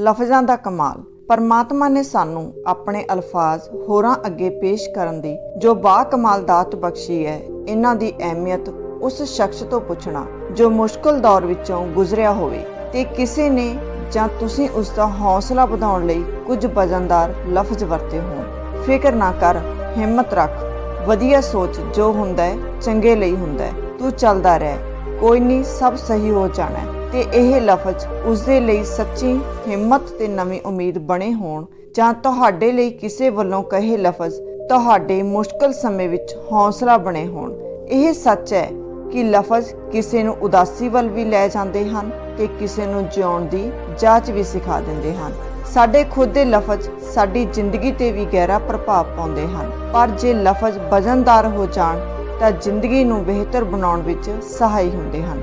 ਲਫ਼ਜ਼ਾਂ ਦਾ ਕਮਾਲ। ਪਰਮਾਤਮਾ ਨੇ ਸਾਨੂੰ ਆਪਣੇ ਅਲਫਾਜ਼ ਹੋਰਾਂ ਅੱਗੇ ਪੇਸ਼ ਕਰਨ ਦੀ ਜੋ ਬਾ ਕਮਾਲ ਦਾਤ ਬਖਸ਼ੀ ਹੈ, ਇਹਨਾਂ ਦੀ ਅਹਿਮੀਅਤ ਉਸ ਸ਼ਖਸ ਤੋਂ ਪੁੱਛਣਾ ਜੋ ਮੁਸ਼ਕਲ ਦੌਰ ਵਿੱਚੋਂ ਗੁਜ਼ਰਿਆ ਹੋਵੇ। ਤੇ ਕਿਸੇ ਨੇ ਜਾਂ ਤੁਸੀਂ ਉਸ ਦਾ ਹੌਸਲਾ ਵਧਾਉਣ ਲਈ ਕੁਝ ਵਜ਼ਨਦਾਰ ਲਫ਼ਜ਼ ਵਰਤੇ ਹੋਣ। ਫਿਕਰ ਨਾ ਕਰ, ਹਿੰਮਤ ਰੱਖ। ਵਧੀਆ ਸੋਚ ਜੋ ਹੁੰਦਾ ਹੈ, ਚੰਗੇ ਲਈ ਹੁੰਦਾ ਹੈ। ਤੂੰ ਚੱਲਦਾ ਰਹਿ। ਕੋਈ ਨਹੀਂ, ਸਭ ਸਹੀ ਹੋ ਜਾਣਾ ਹੈ। ਤੇ ਇਹ ਲਫ਼ਜ਼ ਉਸ ਦੇ ਲਈ ਸੱਚੀ ਹਿੰਮਤ ਤੇ ਨਵੀਂ ਉਮੀਦ ਬਣੇ ਹੋਣ ਜਾਂ ਤੁਹਾਡੇ ਲਈ ਕਿਸੇ ਵੱਲੋਂ ਕਹੇ ਲਫ਼ਜ਼ ਤੁਹਾਡੇ ਮੁਸ਼ਕਲ ਸਮੇਂ ਵਿੱਚ ਹੌਸਲਾ ਬਣੇ ਹੋਣ। ਇਹ ਸੱਚ ਹੈ ਕਿ ਲਫ਼ਜ਼ ਕਿਸੇ ਨੂੰ ਉਦਾਸੀ ਵੱਲ ਵੀ ਲੈ ਜਾਂਦੇ ਹਨ ਤੇ ਕਿਸੇ ਨੂੰ ਜਿਉਣ ਦੀ ਜਾਂਚ ਵੀ ਸਿਖਾ ਦਿੰਦੇ ਹਨ। ਸਾਡੇ ਖੁਦ ਦੇ ਲਫ਼ਜ਼ ਸਾਡੀ ਜ਼ਿੰਦਗੀ ਤੇ ਵੀ ਗਹਿਰਾ ਪ੍ਰਭਾਵ ਪਾਉਂਦੇ ਹਨ। ਪਰ ਜੇ ਲਫ਼ਜ਼ ਵਜ਼ਨਦਾਰ ਹੋ ਜਾਣ ਤਾਂ ਜ਼ਿੰਦਗੀ ਨੂੰ ਬਿਹਤਰ ਬਣਾਉਣ ਵਿੱਚ ਸਹਾਈ ਹੁੰਦੇ ਹਨ।